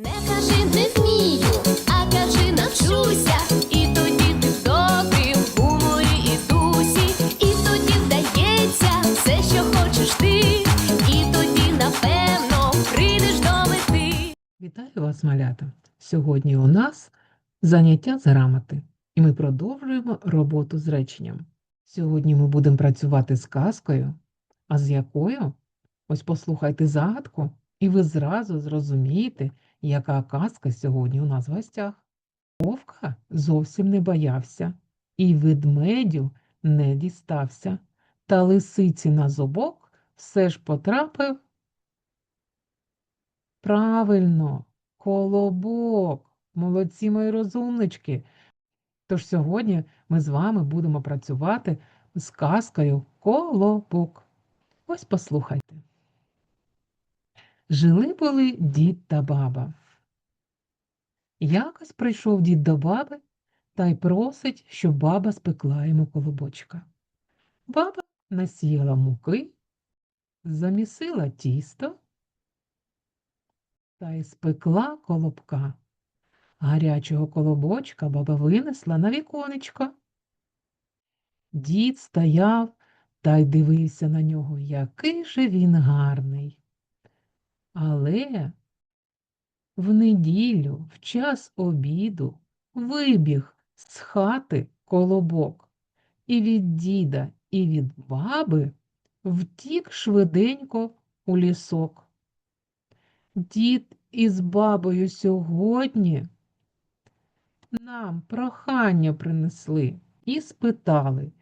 Не кажи не вмію, а кажи навчуся. І тоді ти в добрі, в гуморі і дусі, і тоді вдається все, що хочеш ти, і тоді, напевно, прийдеш до мети. Вітаю вас, малята! Сьогодні у нас заняття з грамоти, і ми продовжуємо роботу з реченням. Сьогодні ми будемо працювати з казкою, а з якою? Ось послухайте загадку, і ви зразу зрозумієте, яка казка сьогодні у нас в гостях. Вовка зовсім не боявся, і ведмедю не дістався, та лисиці на зубок все ж потрапив Правильно, колобок. Молодці мої розумнички. Тож сьогодні ми з вами будемо працювати з казкою Колобок. Ось послухайте. Жили були дід та баба. Якось прийшов дід до баби та й просить, щоб баба спекла йому колобочка. Баба насіяла муки, замісила тісто та й спекла колобка. Гарячого колобочка баба винесла на віконечко. Дід стояв та й дивився на нього, який же він гарний. Але в неділю, в час обіду, вибіг з хати колобок, і від діда, і від баби втік швиденько у лісок. Дід із бабою сьогодні нам прохання принесли і спитали,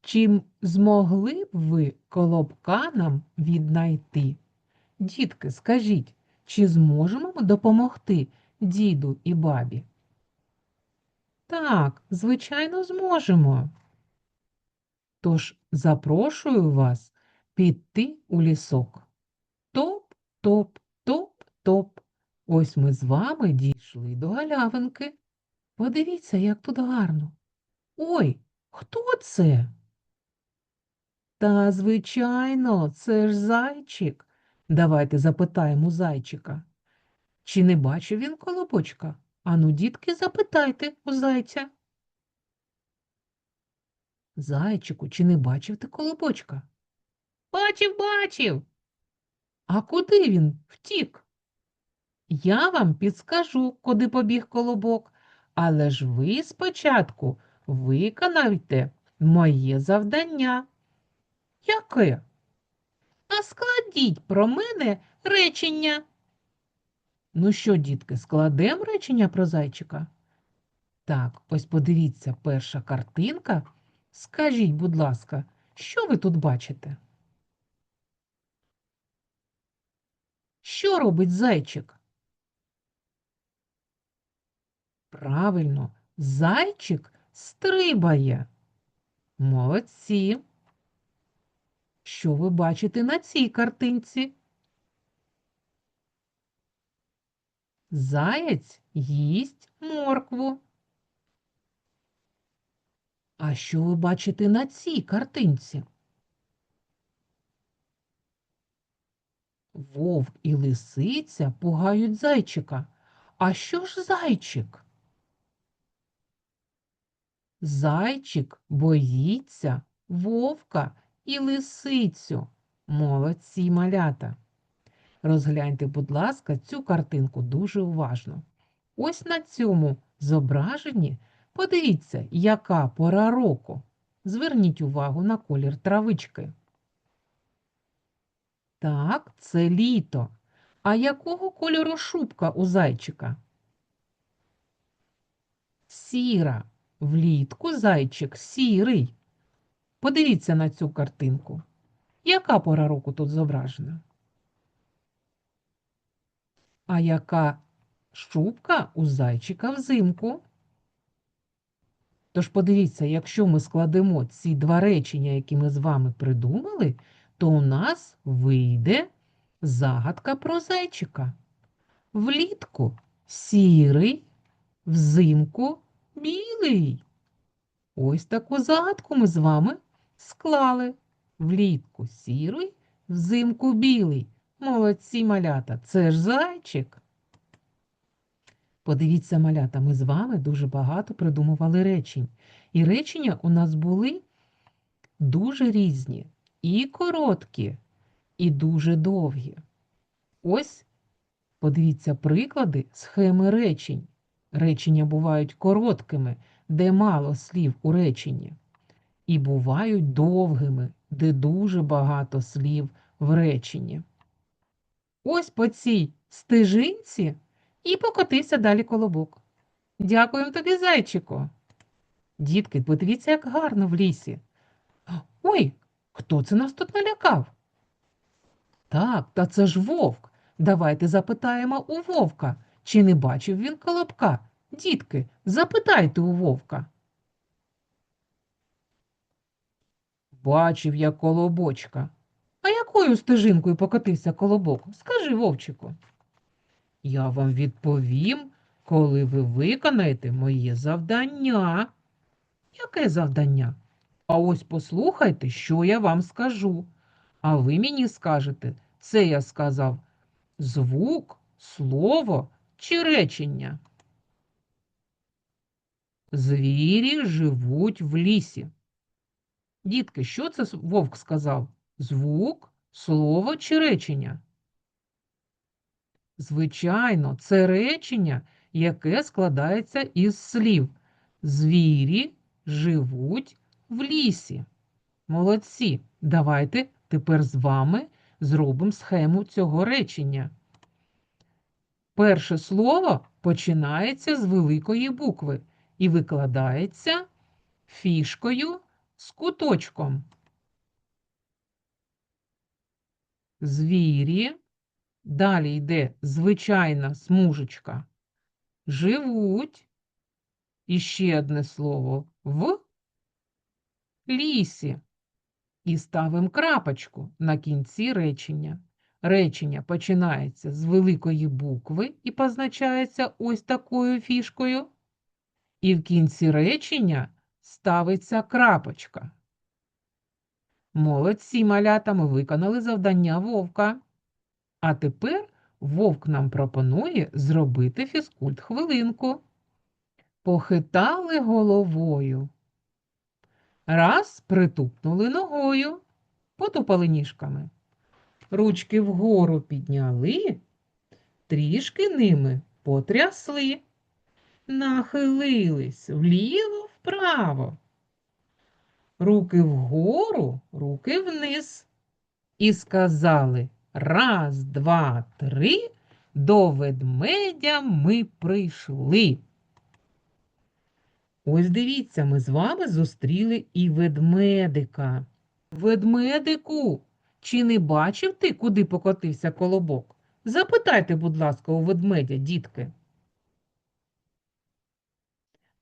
чи змогли б ви колобка нам віднайти? Дітки, скажіть, чи зможемо ми допомогти діду і бабі? Так, звичайно, зможемо. Тож запрошую вас піти у лісок. Топ, топ, топ, топ. Ось ми з вами дійшли до галявинки. Подивіться, як тут гарно. Ой, хто це? Та, звичайно, це ж зайчик. Давайте запитаємо зайчика. Чи не бачив він колобочка? Ану, дітки, запитайте у зайця. Зайчику, чи не бачив ти колобочка? Бачив, бачив. А куди він втік? Я вам підскажу, куди побіг колобок, але ж ви спочатку виконайте моє завдання. Яке? А складіть про мене речення. Ну що, дітки, складемо речення про зайчика? Так, ось подивіться, перша картинка. Скажіть, будь ласка, що ви тут бачите? Що робить зайчик? Правильно, зайчик стрибає. Молодці. Що ви бачите на цій картинці? Заєць їсть моркву. А що ви бачите на цій картинці? Вовк і лисиця пугають зайчика. А що ж зайчик? Зайчик боїться вовка і лисицю. Молодці малята. Розгляньте, будь ласка, цю картинку дуже уважно. Ось на цьому зображенні подивіться, яка пора року. Зверніть увагу на колір травички. Так, це літо. А якого кольору шубка у зайчика? Сіра. Влітку зайчик сірий. Подивіться на цю картинку. Яка пора року тут зображена? А яка шубка у зайчика взимку? Тож подивіться, якщо ми складемо ці два речення, які ми з вами придумали, то у нас вийде загадка про зайчика. Влітку сірий, взимку білий. Ось таку загадку ми з вами склали. Влітку сірий, взимку білий. Молодці малята, це ж зайчик. Подивіться, малята, ми з вами дуже багато придумували речень. І речення у нас були дуже різні, і короткі, і дуже довгі. Ось подивіться приклади схеми речень. Речення бувають короткими, де мало слів у реченні, і бувають довгими, де дуже багато слів в реченні. Ось по цій стежинці і покотився далі колобок. Дякуємо тобі, зайчику. Дітки, подивіться, як гарно в лісі. Ой, хто це нас тут налякав? Так, та це ж вовк. Давайте запитаємо у вовка, чи не бачив він колобка. Дітки, запитайте у вовка. Бачив я колобочка. А якою стежинкою покотився колобок? Скажи, вовчику. Я вам відповім, коли ви виконаєте моє завдання. Яке завдання? А ось послухайте, що я вам скажу. А ви мені скажете, це я сказав звук, слово чи речення. Звірі живуть в лісі. Дітки, що це вовк сказав? Звук, слово чи речення? Звичайно, це речення, яке складається із слів. Звірі живуть в лісі. Молодці. Давайте тепер з вами зробимо схему цього речення. Перше слово починається з великої букви і викладається фішкою з куточком. Звірі. Далі йде звичайна смужечка. Живуть. І ще одне слово в лісі. І ставимо крапочку на кінці речення. Речення починається з великої букви і позначається ось такою фішкою. І в кінці речення ставиться крапочка. Молодці малята, ми виконали завдання вовка. А тепер вовк нам пропонує зробити фізкульт хвилинку. Похитали головою. Раз притупнули ногою, потупали ніжками. Ручки вгору підняли, трішки ними потрясли, нахилились вліво-вправо. Руки вгору, руки вниз. І сказали раз, два, три, до ведмедя ми прийшли. Ось дивіться, ми з вами зустріли і ведмедика. Ведмедику, чи не бачив ти, куди покотився колобок? Запитайте, будь ласка, у ведмедя, дітки.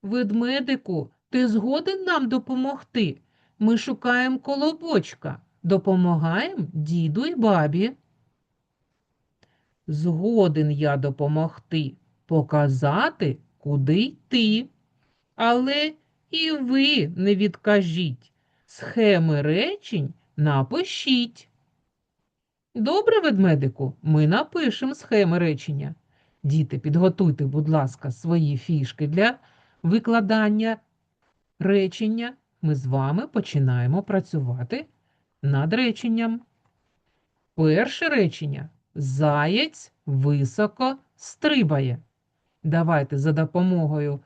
Ведмедику, ти згоден нам допомогти? Ми шукаємо колобочка. Допомагаємо діду й бабі. Згоден я допомогти, показати, куди йти. Але і ви не відкажіть, схеми речень напишіть. Добре, ведмедику, ми напишемо схеми речення. Діти, підготуйте, будь ласка, свої фішки для викладання речення. Ми з вами починаємо працювати над реченням. Перше речення. Заєць високо стрибає. Давайте за допомогою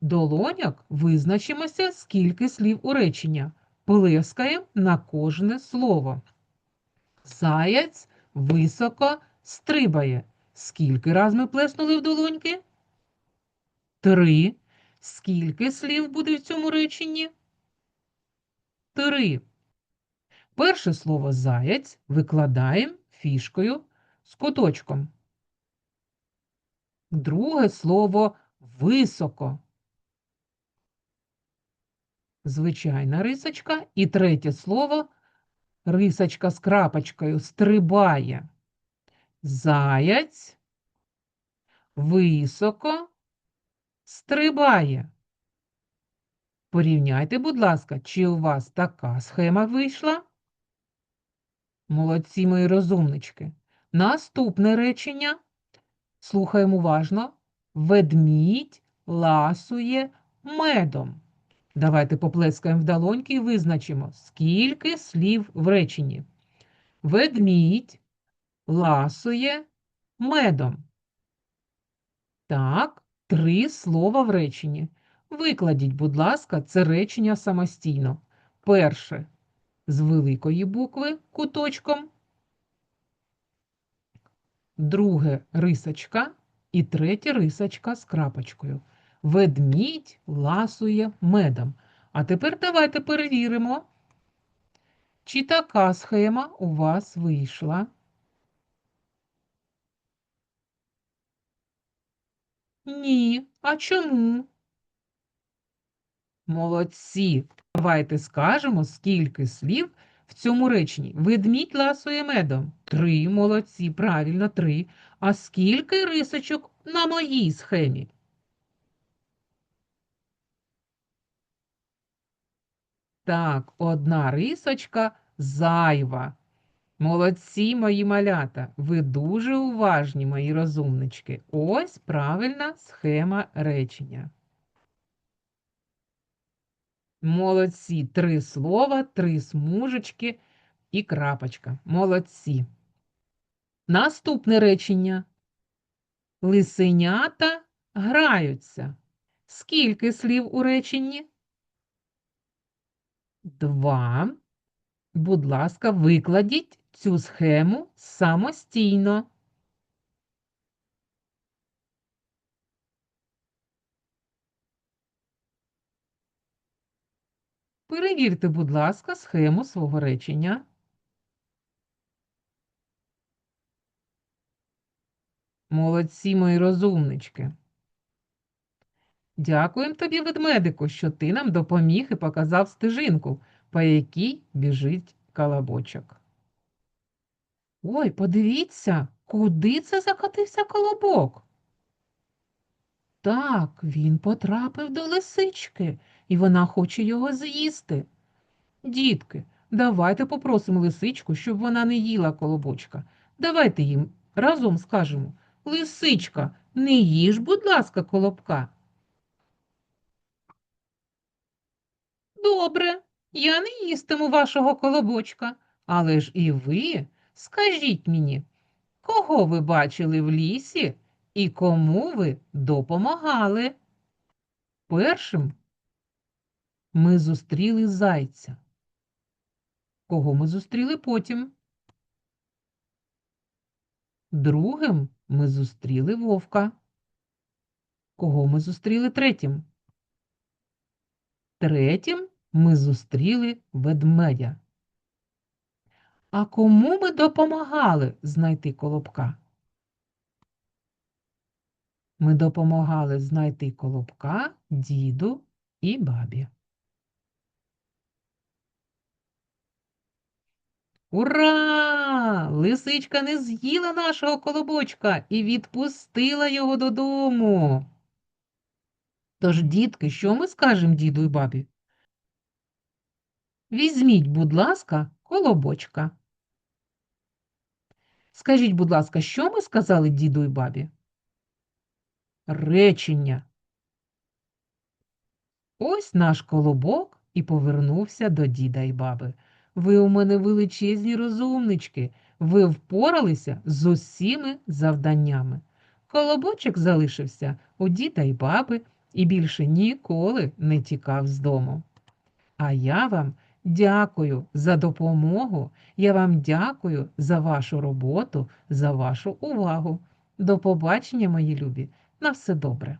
долоняк визначимося, скільки слів у речення. Плескаємо на кожне слово. Заяць високо стрибає. Скільки раз ми плеснули в долоньки? Три. Скільки слів буде в цьому реченні? Три. Перше слово заяць викладаємо фішкою з куточком. Друге слово високо. Звичайна рисочка. І третє слово рисочка з крапочкою стрибає. Заяць високо стрибає. Порівняйте, будь ласка, чи у вас така схема вийшла? Молодці мої розумнички. Наступне речення. Слухаємо уважно. Ведмідь ласує медом. Давайте поплескаємо в долоньки і визначимо, скільки слів в реченні. Ведмідь ласує медом. Так, три слова в реченні. Викладіть, будь ласка, це речення самостійно. Перше з великої букви куточком, друге рисочка і третє рисочка з крапочкою. Ведмідь ласує медом. А тепер давайте перевіримо, чи така схема у вас вийшла. Ні. А чому? Молодці. Давайте скажемо, скільки слів в цьому реченні. Ведмідь ласує медом. Три. Молодці. Правильно, три. А скільки рисочок на моїй схемі? Так, одна рисочка зайва. Молодці, мої малята. Ви дуже уважні, мої розумнички. Ось правильна схема речення. Молодці. Три слова, три смужечки і крапочка. Молодці. Наступне речення. Лисенята граються. Скільки слів у реченні? Два. Будь ласка, викладіть цю схему самостійно. Перевірте, будь ласка, схему свого речення. Молодці, мої розумнички. Дякуємо тобі, ведмедику, що ти нам допоміг і показав стежинку, по якій біжить колобочок. Ой, подивіться, куди це закотився колобок? Так, він потрапив до лисички, і вона хоче його з'їсти. Дітки, давайте попросимо лисичку, щоб вона не їла колобочка. Давайте їм разом скажемо Лисичка, не їж, будь ласка, колобка. Добре, я не їстиму вашого колобочка, але ж і ви скажіть мені, кого ви бачили в лісі і кому ви допомагали? Першим ми зустріли зайця. Кого ми зустріли потім? Другим ми зустріли вовка. Кого ми зустріли третім? Третім ми зустріли ведмедя. А кому ми допомагали знайти колобка? Ми допомагали знайти колобка діду і бабі. Ура! Лисичка не з'їла нашого колобочка і відпустила його додому. Тож, дітки, що ми скажемо діду і бабі? Візьміть, будь ласка, колобочка. Скажіть, будь ласка, що ми сказали діду і бабі? Речення. Ось наш колобок і повернувся до діда і баби. Ви у мене величезні розумнички. Ви впоралися з усіми завданнями. Колобочок залишився у діда і баби і більше ніколи не тікав з дому. А я вам дякую за допомогу. Я вам дякую за вашу роботу, за вашу увагу. До побачення, мої любі. На все добре.